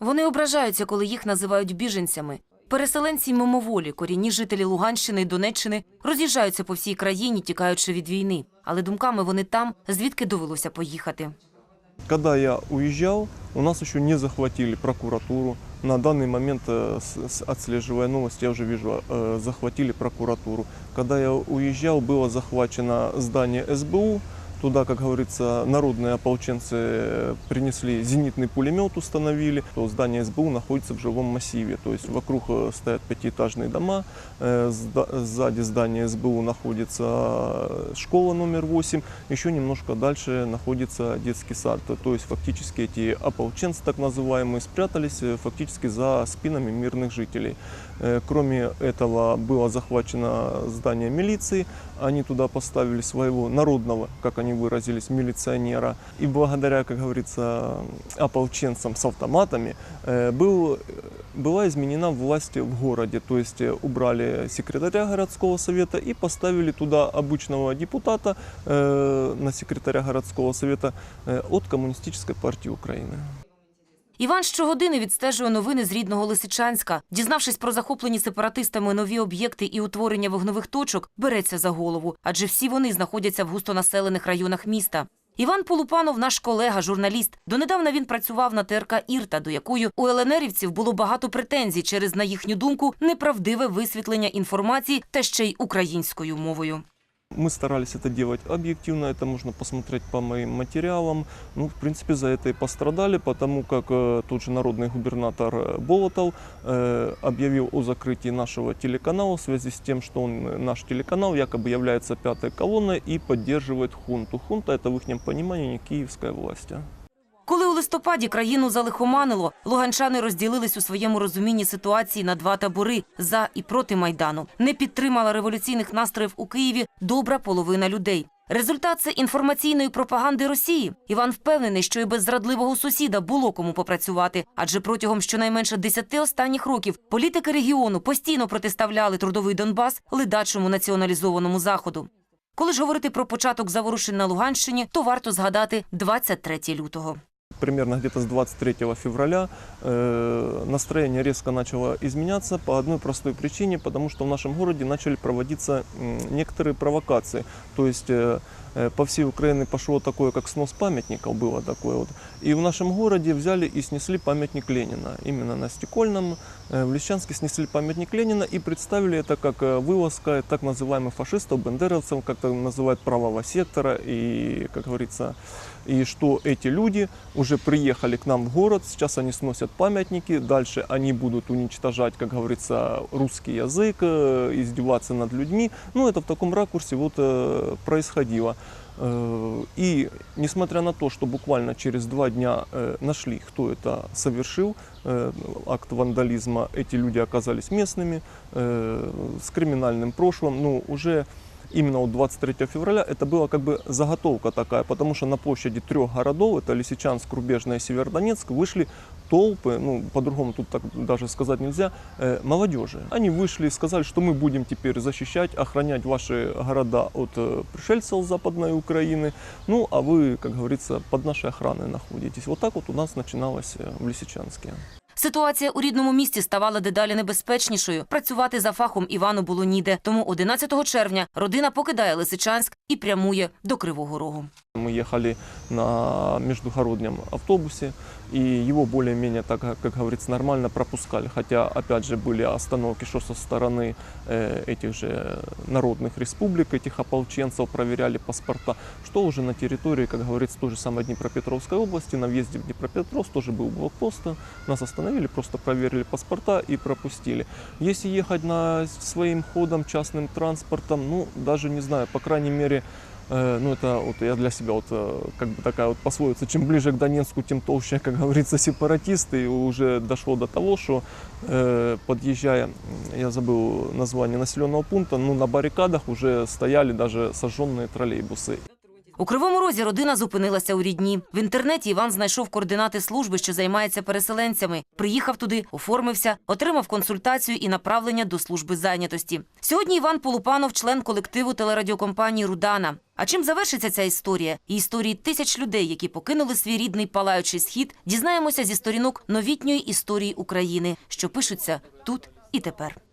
Вони ображаються, коли їх називають біженцями. Переселенці мимоволі, корінні жителі Луганщини і Донеччини роз'їжджаються по всій країні, тікаючи від війни. Але думками вони там, звідки довелося поїхати. Когда я уезжал, у нас еще не захватили прокуратуру. На данный момент, э, с- с- отслеживая новости, я уже вижу, э, захватили прокуратуру. Когда я уезжал, было захвачено здание СБУ. Туда, как говорится, народные ополченцы э, принесли зенитный пулемет, установили. То здание СБУ находится в жилом массиве. То есть вокруг э, стоят пятиэтажные дома. Э, Сзади здания СБУ находится школа номер 8. Еще немножко дальше находится детский сад. То есть фактически эти ополченцы, так называемые, спрятались фактически за спинами мирных жителей. Кроме этого было захвачено здание милиции. Они туда поставили своего народного, как они выразились, милиционера. И благодаря, как говорится, ополченцам с автоматами э, был, была изменена власть в городе. То есть э, убрали секретаря городского совета и поставили туда обычного депутата э, на секретаря городского совета э, от Коммунистической партии Украины. Іван щогодини відстежує новини з рідного Лисичанська. Дізнавшись про захоплені сепаратистами нові об'єкти і утворення вогневих точок, береться за голову, адже всі вони знаходяться в густонаселених районах міста. Іван Полупанов – наш колега, журналіст. Донедавна він працював на ТРК «Ірта», до якої у ЛНРівців було багато претензій через, на їхню думку, неправдиве висвітлення інформації та ще й українською мовою. Мы старались это делать объективно, это можно посмотреть по моим материалам. Ну, в принципе, за это и пострадали, потому как э, тот же народный губернатор э, Болотов э, объявил о закрытии нашего телеканала в связи с тем, что он, э, наш телеканал якобы является пятой колонной и поддерживает хунту. Хунта это в их понимании не киевская власть. Коли у листопаді країну залихоманило, луганчани розділились у своєму розумінні ситуації на два табори за і проти майдану. Не підтримала революційних настроїв у Києві добра половина людей. Результат це інформаційної пропаганди Росії. Іван впевнений, що і без зрадливого сусіда було кому попрацювати, адже протягом щонайменше десяти останніх років політики регіону постійно протиставляли трудовий Донбас ледачому націоналізованому заходу. Коли ж говорити про початок заворушень на Луганщині, то варто згадати 23 лютого примерно где-то с 23 февраля э, настроение резко начало изменяться по одной простой причине, потому что в нашем городе начали проводиться м, некоторые провокации. То есть э, э, по всей Украине пошло такое, как снос памятников, было такое вот. И в нашем городе взяли и снесли памятник Ленина. Именно на Стекольном, э, в Лещанске снесли памятник Ленина и представили это как э, вылазка так называемых фашистов, бендеровцев, как то называют правого сектора. И, как говорится, и что эти люди уже приехали к нам в город, сейчас они сносят памятники, дальше они будут уничтожать, как говорится, русский язык, э, издеваться над людьми. Ну, это в таком ракурсе вот э, происходило. Э, И несмотря на то, что буквально через два дня э, нашли, кто это совершил, э, акт вандализма, эти люди оказались местными, э, с криминальным прошлым, ну, уже именно вот 23 февраля это была как бы заготовка такая, потому что на площади трех городов, это Лисичанск, Рубежная и Северодонецк, вышли толпы, ну, по-другому тут так даже сказать нельзя, э, молодежи. Они вышли и сказали, что мы будем теперь защищать, охранять ваши города от э, пришельцев с Западной Украины, ну, а вы, как говорится, под нашей охраной находитесь. Вот так вот у нас начиналось э, в Лисичанске. Ситуація у рідному місті ставала дедалі небезпечнішою. Працювати за фахом Івану було ніде. Тому 11 червня родина покидає Лисичанськ і прямує до Кривого Рогу. Мы ехали на междугороднем автобусе, и его более-менее, так как говорится, нормально пропускали. Хотя, опять же, были остановки, что со стороны э, этих же народных республик, этих ополченцев проверяли паспорта, что уже на территории, как говорится, той же самой Днепропетровской области, на въезде в Днепропетровск тоже был блокпост, нас остановили, просто проверили паспорта и пропустили. Если ехать на своим ходом, частным транспортом, ну, даже не знаю, по крайней мере, Э, Ну, это вот я для себя вот э, как бы такая вот пословица, чем ближе к Донецку, тем толще, как говорится, сепаратисты. И уже дошло до того, что э, подъезжая, м, я забыл название населенного пункта, ну, на баррикадах уже стояли даже сожженные троллейбусы. У Кривому Розі родина зупинилася у рідні. В інтернеті Іван знайшов координати служби, що займається переселенцями. Приїхав туди, оформився, отримав консультацію і направлення до служби зайнятості. Сьогодні Іван Полупанов, член колективу телерадіокомпанії Рудана. А чим завершиться ця історія? І історії тисяч людей, які покинули свій рідний палаючий схід, дізнаємося зі сторінок новітньої історії України, що пишуться тут і тепер.